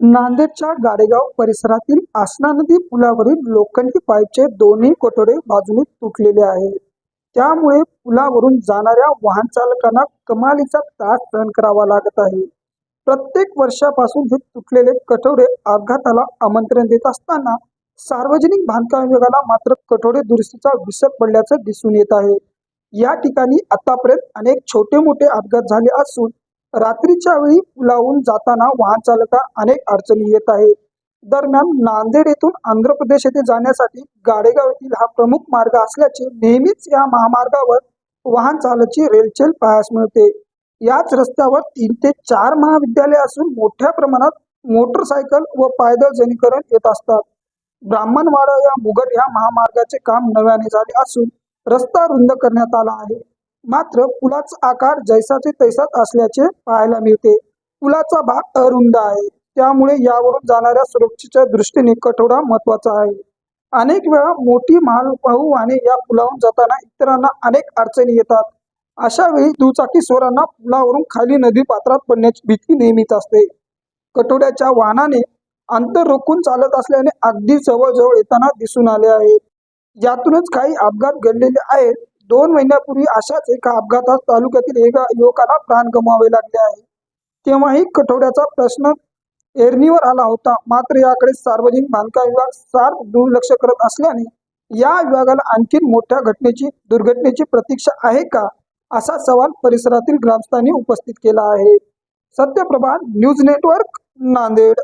नांदेडच्या गाडेगाव परिसरातील आसना नदी पुलावरील लोखंडी पाईपचे दोन्ही कोठडे बाजूने तुटलेले आहेत. त्यामुळे पुलावरून जाणाऱ्या वाहन चालकांना कमालीचा त्रास सहन करावा लागत आहे. प्रत्येक वर्षापासून हे तुटलेले कठोडे अपघाताला आमंत्रण देत असताना सार्वजनिक बांधकाम विभागाला मात्र कठोडे दुरुस्तीचा विसर पडल्याचं दिसून येत आहे. या ठिकाणी आतापर्यंत अनेक छोटे मोठे अपघात झाले असून रात्रीच्या वेळी पुलावून जाताना वाहन चालकांना अनेक अडचणी येत आहे दरम्यान नांदेड येथून आंध्र प्रदेश येथे जाण्यासाठी गाडेगाव येथील हा प्रमुख मार्ग असल्याचे नेहमीच या महामार्गावर वाहन चालकाची रेलचेल पाहायस मिळते. याच रस्त्यावर तीन ते चार महाविद्यालय असून मोठ्या प्रमाणात मोटरसायकल व पायदळ जनीकरण येत असतात. ब्राह्मणवाडा या मुगट या महामार्गाचे काम नव्याने झाले असून रस्ता रुंद करण्यात आला आहे. मात्र पुलाचा आकार जैसाचे तैसाच असल्याचे पाहायला मिळते. पुलाचा भाग अरुंद आहे. त्यामुळे यावरून जाणाऱ्या सुरक्षेच्या दृष्टीने कठोडा महत्त्वाचा आहे. अनेक वेळा मोठी मालवाहू वाहने या पुलावरून जाताना इतरांना अनेक अडचणी येतात. अशा वेळी दुचाकी स्वरांना पुलावरून खाली नदी पात्रात पडण्याची भीती नेहमीच असते. कठोड्याच्या वाहनाने अंतर रोखून चालत असल्याने अगदी जवळजवळ येताना दिसून आले आहे. यातूनच काही अपघात घडलेले आहेत. दोन महिन्यापूर्वी अशाच एका अपघातात तालुक्यातील एका युवकाला प्राण गमावे लागले आहे. तेव्हाही कठोड्याचा प्रश्न एरणीवर आला होता. मात्र याकडे सार्वजनिक बांधकाम विभाग सार दुर्लक्ष करत असल्याने या विभागाला आणखी मोठ्या घटनेची दुर्घटनेची प्रतीक्षा आहे का असा सवाल परिसरातील ग्रामस्थांनी उपस्थित केला आहे. Satyaprabha news network Nanded.